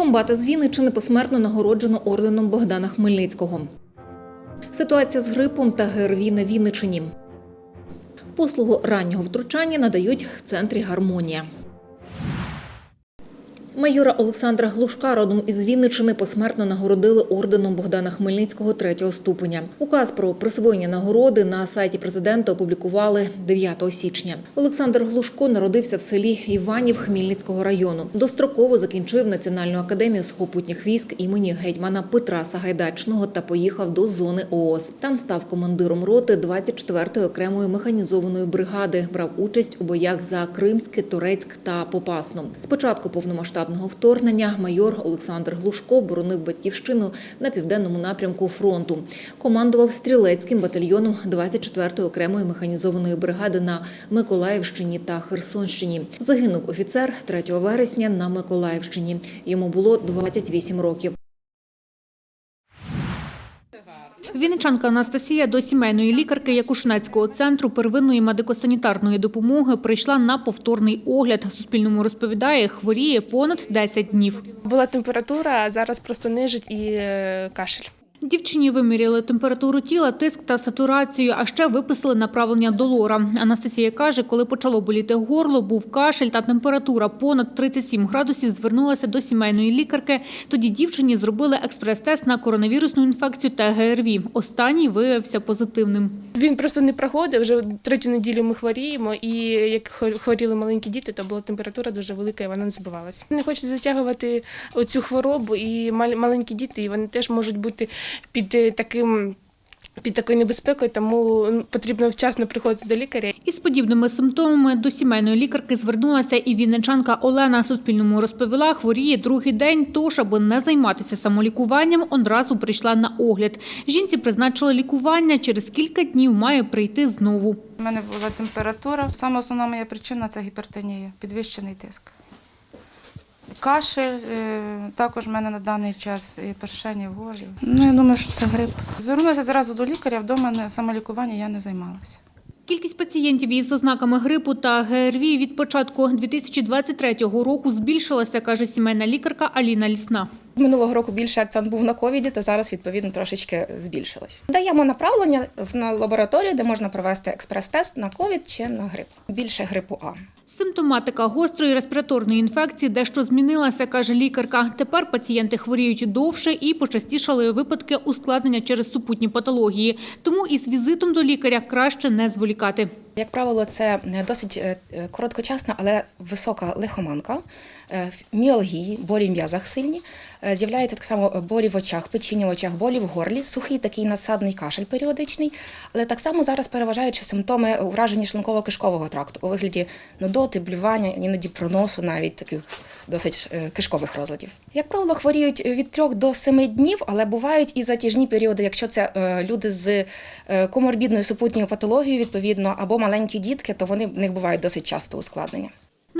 Комбата з Вінничини посмертно нагороджено орденом Богдана Хмельницького. Ситуація з грипом та ГРВІ на Вінничині. Послугу раннього втручання надають в центрі Гармонія. Майора Олександра Глушка родом із Вінничини посмертно нагородили орденом Богдана Хмельницького третього ступеня. Указ про присвоєння нагороди на сайті президента опублікували 9 січня. Олександр Глушко народився в селі Іванів Хмельницького району. Достроково закінчив Національну академію сухопутніх військ імені гетьмана Петра Сагайдачного та поїхав до зони ООС. Там став командиром роти 24-ї окремої механізованої бригади. Брав участь у боях за Кримське, Турецьк та Попасну. Спочатку повномасштабного вторгнення майор Олександр Глушко боронив батьківщину на південному напрямку фронту. Командував стрілецьким батальйоном 24-ї окремої механізованої бригади на Миколаївщині та Херсонщині. Загинув офіцер 3 вересня на Миколаївщині. Йому було 28 років. Вінничанка Анастасія до сімейної лікарки Якушнецького центру первинної медико-санітарної допомоги прийшла на повторний огляд. Суспільному розповідає, хворіє понад 10 днів. Була температура, а зараз просто нижить і е, кашель. Дівчині виміряли температуру тіла, тиск та сатурацію, а ще виписали направлення до лора. Анастасія каже, коли почало боліти горло, був кашель та температура понад 37 градусів, звернулася до сімейної лікарки. Тоді дівчині зробили експрес-тест на коронавірусну інфекцію та ГРВІ. Останній виявився позитивним. Він просто не проходив. Вже третю неділю ми хворіємо, і як хворіли маленькі діти, то була температура дуже велика, і вона не збивалася. Не хочеться затягувати оцю хворобу, і мал- маленькі діти, і вони теж можуть бути під е, таким. Під такою небезпекою, тому потрібно вчасно приходити до лікаря. Із подібними симптомами до сімейної лікарки звернулася і вінничанка Олена. Суспільному розповіла, хворіє другий день, тож, аби не займатися самолікуванням, одразу прийшла на огляд. Жінці призначили лікування, через кілька днів має прийти знову. У мене була температура. Саме основна моя причина це гіпертонія, підвищений тиск. Кашель, е, також в мене на даний час і першення в горлі. Ну, я думаю, що це грип. Звернулася зразу до лікаря, вдома самолікування я не займалася. Кількість пацієнтів із ознаками грипу та ГРВІ від початку 2023 року збільшилася, каже сімейна лікарка Аліна Лісна. Минулого року більше акцент був на ковіді, то зараз відповідно трошечки збільшилось. Даємо направлення в- на лабораторію, де можна провести експрес-тест на ковід чи на грип. Більше грипу А. Симптоматика гострої респіраторної інфекції дещо змінилася, каже лікарка. Тепер пацієнти хворіють довше і почастішали випадки ускладнення через супутні патології. Тому із візитом до лікаря краще не зволікати. Як правило, це досить е, е, короткочасна, але висока лихоманка, міалгії, болі в м'язах сильні. Е, З'являється так само болі в очах, печіння в очах, болі в горлі, сухий такий насадний кашель періодичний. Але так само зараз переважають симптоми ураження шлунково-кишкового тракту у вигляді нудоти, блювання, іноді проносу, навіть таких досить е, кишкових розладів. Як правило, хворіють від 3 до 7 днів, але бувають і затяжні періоди, якщо це е, люди з е, коморбідною супутньою патологією, відповідно, або маленькі дітки, то вони в них бувають досить часто ускладнення.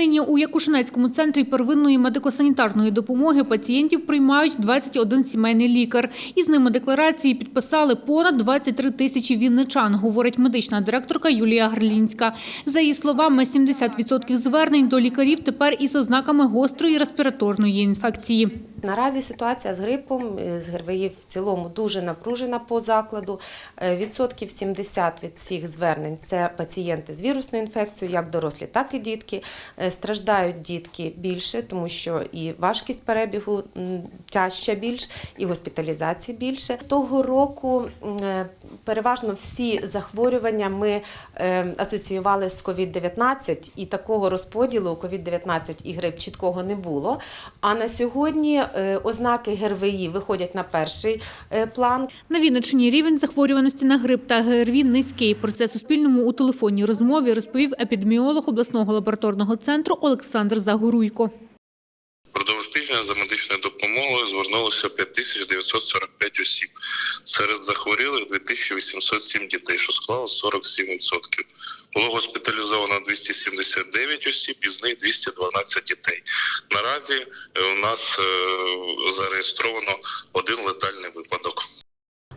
Нині у Якушинецькому центрі первинної медико-санітарної допомоги пацієнтів приймають 21 сімейний лікар. Із ними декларації підписали понад 23 тисячі вінничан, говорить медична директорка Юлія Гарлінська. За її словами, 70% звернень до лікарів тепер із ознаками гострої респіраторної інфекції. Наразі ситуація з грипом, е, з ГРВІ в цілому дуже напружена по закладу. Е, Відсотків 70 від всіх звернень це пацієнти з вірусною інфекцією, як дорослі, так і дітки. Е, Страждають дітки більше, тому що і важкість перебігу тяжча більш, і госпіталізації більше. Того року переважно всі захворювання ми асоціювали з COVID-19, і такого розподілу COVID-19 і грип чіткого не було. А на сьогодні ознаки ГРВІ виходять на перший е, план. На Вінниччині рівень захворюваності на грип та ГРВІ низький. Про це Суспільному у телефонній розмові розповів епідеміолог обласного лабораторного центру Олександр Загоруйко. Продовж тижня за медичною допомогою звернулося 5945 осіб. Серед захворілих 2807 дітей, що склало 47%. Було госпіталізовано 279 осіб, із них 212 дітей. Наразі у нас е, зареєстровано один летальний випадок.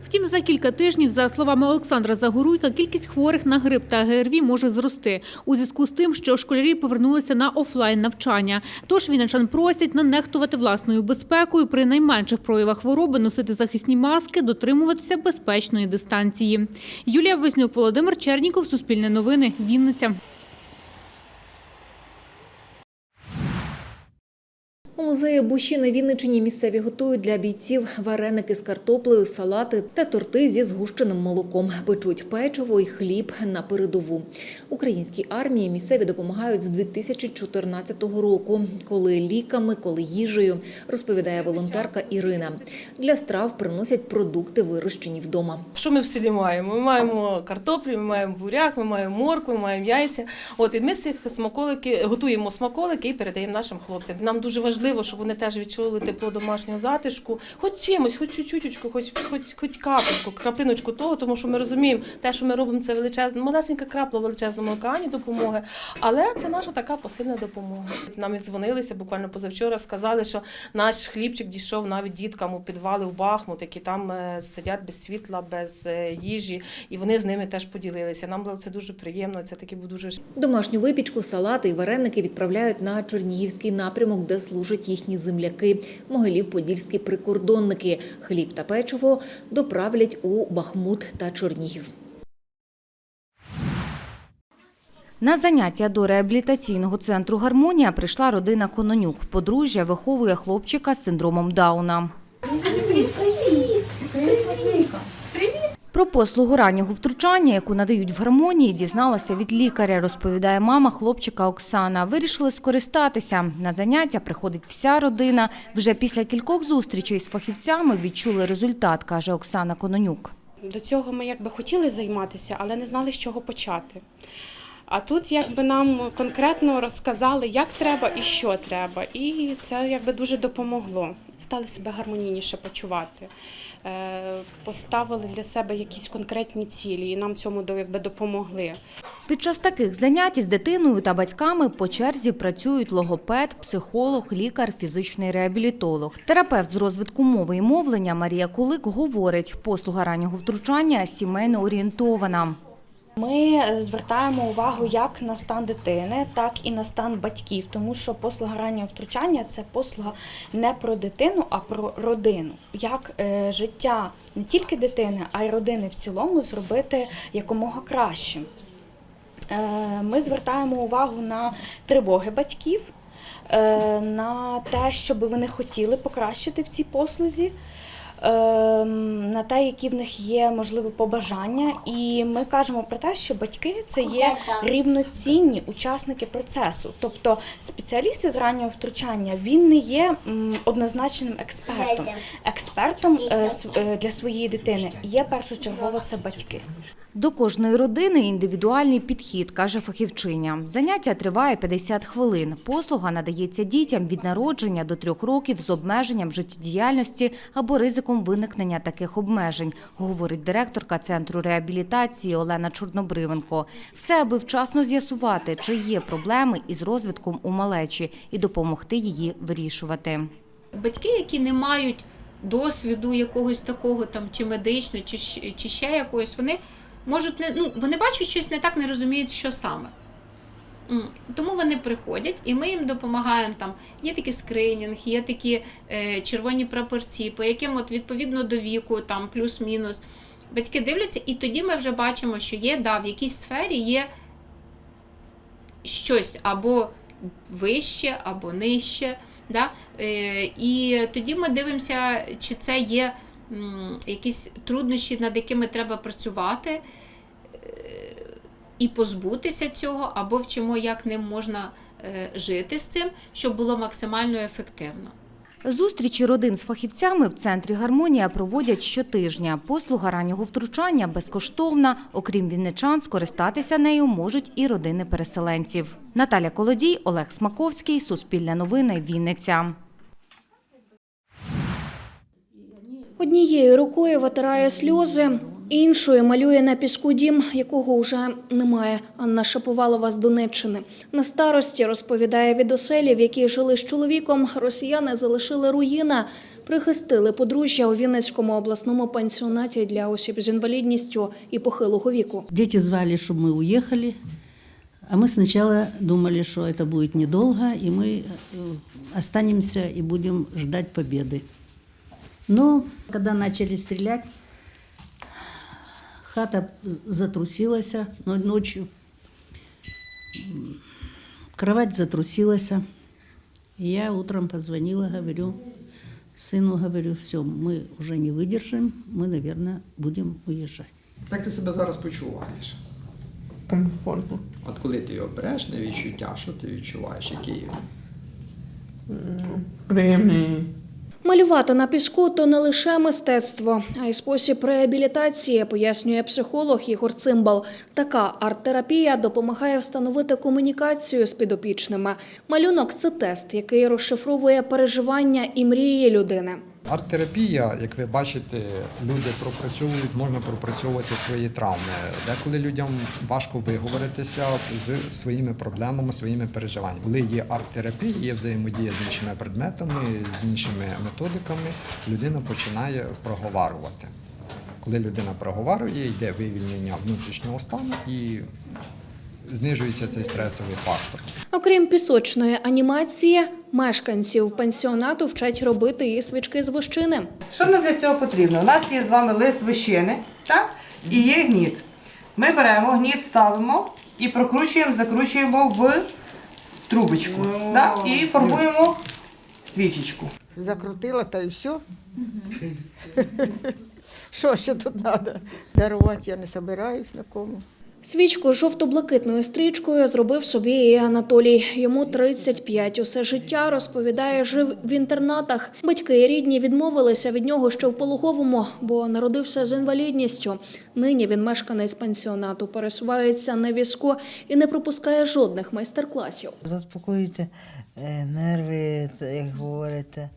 Втім, за кілька тижнів, за словами Олександра Загоруйка, кількість хворих на грип та ГРВІ може зрости у зв'язку з тим, що школярі повернулися на офлайн навчання. Тож вінничан просять не нехтувати власною безпекою при найменших проявах хвороби, носити захисні маски, дотримуватися безпечної дистанції. Юлія Вознюк, Володимир Черніков, Суспільне новини, Вінниця. У музеї Буші на Вінничині місцеві готують для бійців вареники з картоплею, салати та торти зі згущеним молоком. Печуть печиво і хліб на передову. Українській армії місцеві допомагають з 2014 року, коли ліками, коли їжею, розповідає волонтерка Ірина. Для страв приносять продукти, вирощені вдома. Що ми в селі маємо? Ми маємо картоплю, ми маємо буряк, ми маємо моркву, ми маємо яйця. От і ми з цих смаколики готуємо смаколики і передаємо нашим хлопцям. Нам дуже важливо, щоб вони теж відчули тепло домашнього затишку, хоч чимось, хоч чуть-чуточку, хоч хоч хоч капельку, краплиночку того, тому що ми розуміємо, те, що ми робимо, це величезна, малесенька крапла в величезному океані допомоги. Але це наша така посильна допомога. Нам дзвонилися буквально позавчора, сказали, що наш хлібчик дійшов навіть діткам у підвали в Бахмут, які там е, сидять без світла, без е, їжі, і вони з ними теж поділилися. Нам було це дуже приємно. Це такий був дуже Домашню випічку, салати і вареники відправляють на Чернігівський напрямок, де служать їхні земляки, могилів-подільські прикордонники. Хліб та печиво доправлять у Бахмут та Чернігів. На заняття до реабілітаційного центру Гармонія прийшла родина Кононюк. Подружжя виховує хлопчика з синдромом Дауна. Про послугу раннього втручання, яку надають в гармонії, дізналася від лікаря, розповідає мама хлопчика Оксана. Вирішили скористатися. На заняття приходить вся родина. Вже після кількох зустрічей з фахівцями відчули результат, каже Оксана Кононюк. До цього ми якби хотіли займатися, але не знали, з чого почати. А тут якби нам конкретно розказали, як треба і що треба. І це якби дуже допомогло. Стали себе гармонійніше почувати. Е, Поставили для себе якісь конкретні цілі, і нам цьому якби допомогли. Під час таких занять із дитиною та батьками по черзі працюють логопед, психолог, лікар, фізичний реабілітолог. Терапевт з розвитку мови і мовлення Марія Кулик говорить, послуга раннього втручання сімейно орієнтована. Ми звертаємо увагу як на стан дитини, так і на стан батьків, тому що послуга раннього втручання це послуга не про дитину, а про родину. Як е, життя не тільки дитини, а й родини в цілому зробити якомога кращим. Е, ми звертаємо увагу на тривоги батьків, е, на те, щоб вони хотіли покращити в цій послузі. На те, які в них є можливо побажання, і ми кажемо про те, що батьки це є рівноцінні учасники процесу. Тобто спеціаліст з раннього втручання він не є однозначним експертом. Експертом е, с- е, для своєї дитини є першочергово це батьки. До кожної родини індивідуальний підхід, каже фахівчиня. Заняття триває 50 хвилин. Послуга надається дітям від народження до трьох років з обмеженням життєдіяльності або ризиком виникнення таких обмежень, говорить директорка центру реабілітації Олена Чорнобривенко. Все, аби вчасно з'ясувати, чи є проблеми із розвитком у малечі і допомогти її вирішувати. батьки, які не мають досвіду якогось такого там чи медичного, чи, чи ще якогось, вони можуть не ну вони бачать щось не так, не розуміють, що саме. Тому вони приходять, і ми їм допомагаємо. Там є такий скринінг, є такі е, червоні прапорці, по яким от відповідно до віку, там плюс-мінус. Батьки дивляться, і тоді ми вже бачимо, що є, да, в якійсь сфері є щось або вище, або нижче. Да? Е, і тоді ми дивимося, чи це є м, якісь труднощі, над якими треба працювати е, і позбутися цього, або вчимо, як ним можна е, жити з цим, щоб було максимально ефективно. Зустрічі родин з фахівцями в центрі Гармонія проводять щотижня. Послуга раннього втручання безкоштовна. Окрім вінничан, скористатися нею можуть і родини переселенців. Наталя Колодій, Олег Смаковський, Суспільне новини, Вінниця. Однією рукою витирає сльози, Іншою малює на піску дім, якого вже немає. Анна Шаповалова з Донеччини. На старості розповідає від оселі, в якій жили з чоловіком, росіяни залишили руїна, прихистили подружжя у Вінницькому обласному пансіонаті для осіб з інвалідністю і похилого віку. Дети звали, чтобы мы уехали, а мы сначала думали, что это будет недолго, и мы э, останемся и будем ждать победы. Но когда начали стрелять, хата затрусилась но- ночью, М, кровать затрусилась. И я утром позвонила, говорю, сыну говорю, все, мы уже не выдержим, мы, наверное, будем уезжать. Як ти себе зараз почуваєш? Комфортно. От коли ти його береш на відчуття, що ти відчуваєш, які Приємний. Малювати на піску то не лише мистецтво, а й спосіб реабілітації, пояснює психолог Ігор Цимбал. Така арт-терапія допомагає встановити комунікацію з підопічними. Малюнок це тест, який розшифровує переживання і мрії людини. Арт-терапія, як ви бачите, люди пропрацьовують, можна пропрацьовувати свої травми. Деколи людям важко виговоритися з своїми проблемами, своїми переживаннями. Коли є арт-терапія, є взаємодія з іншими предметами, з іншими методиками, людина починає проговарювати. Коли людина проговарює, йде вивільнення внутрішнього стану і знижується цей стресовий фактор. Окрім пісочної анімації, мешканців пансіонату вчать робити і свічки з вощини. Що нам для цього потрібно? У нас є з вами лист вищини, так? І є гніт. Ми беремо гніт, ставимо і прокручуємо, закручуємо в трубочку. Так? І формуємо свічечку. Закрутила та й все. Що ще тут треба? Дарувати я не собираюсь на кому. Свічку з жовто-блакитною стрічкою зробив собі і Анатолій. Йому 35. Усе життя, розповідає, жив в інтернатах. Батьки і рідні відмовилися від нього ще в пологовому, бо народився з інвалідністю. Нині він мешканець пансіонату, пересувається на візку і не пропускає жодних майстер-класів. Заспокоюєте е, нерви, як говорите.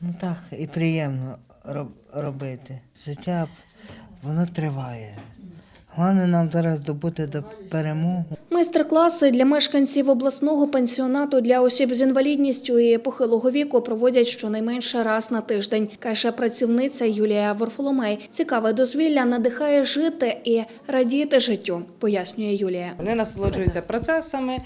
Ну так, і приємно робити. Життя воно триває. Головне нам зараз добути до перемоги. Майстер-класи для мешканців обласного пансіонату для осіб з інвалідністю і похилого віку проводять щонайменше раз на тиждень, каже працівниця Юлія Варфоломей. Цікаве дозвілля надихає жити і радіти життю, пояснює Юлія. Вони насолоджуються процесами.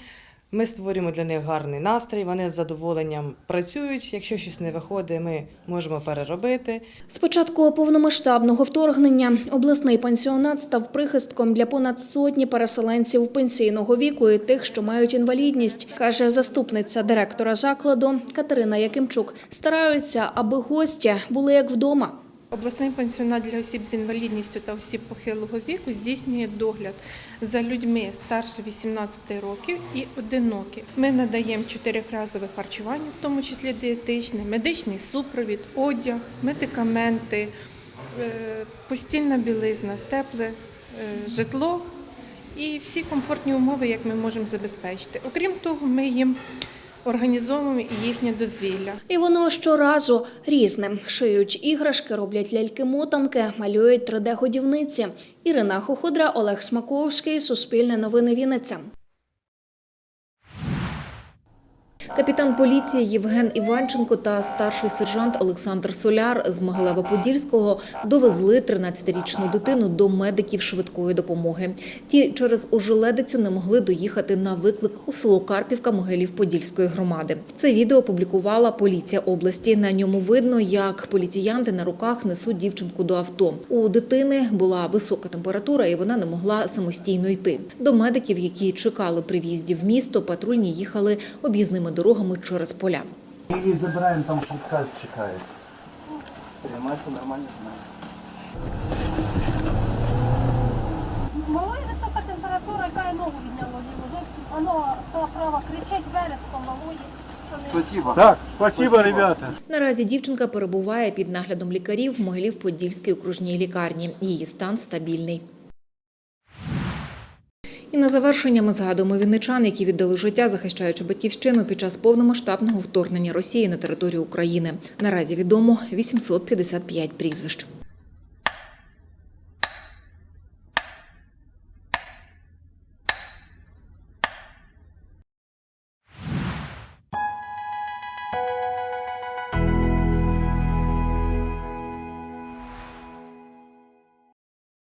Ми створюємо для них гарний настрій, вони з задоволенням працюють. Якщо щось не виходить, ми можемо переробити. З початку повномасштабного вторгнення обласний пансіонат став прихистком для понад сотні переселенців пенсійного віку і тих, що мають інвалідність, каже заступниця директора закладу Катерина Якимчук. Стараються, аби гості були як вдома. Обласний пансіонат для осіб з інвалідністю та осіб похилого віку здійснює догляд за людьми старше 18 років і одинокі. Ми надаємо чотирьохразове харчування, в тому числі дієтичне, медичний супровід, одяг, медикаменти, е, постільна білизна, тепле е, житло і всі комфортні умови, як ми можемо забезпечити. Окрім того, ми їм організовуємо і їхнє дозвілля. І воно щоразу різне. Шиють іграшки, роблять ляльки-мотанки, малюють 3D-годівниці. Ірина Хоходра, Олег Смаковський, Суспільне новини Вінниця. Капітан поліції Євген Іванченко та старший сержант Олександр Соляр з Могилева-Подільського довезли 13-річну дитину до медиків швидкої допомоги. Ті через ожеледицю не могли доїхати на виклик у село Карпівка Могилів-Подільської громади. Це відео опублікувала поліція області. На ньому видно, як поліціянти на руках несуть дівчинку до авто. У дитини була висока температура, і вона не могла самостійно йти. До медиків, які чекали при в'їзді в місто, патрульні їхали об'їзними дорогами через поля. Її забираємо, там швидка чекає. Приймай, що нормально Малої висока температура, яка й ногу відняло ліву зовсім. Воно та права кричить вереском малої. Спасибо. Так, спасибо, ребята. Наразі дівчинка перебуває під наглядом лікарів в Могилів-Подільській окружній лікарні. Її стан стабільний. І на завершення ми згадуємо вінничан, які віддали життя, захищаючи батьківщину під час повномасштабного вторгнення Росії на територію України. Наразі відомо 855 прізвищ.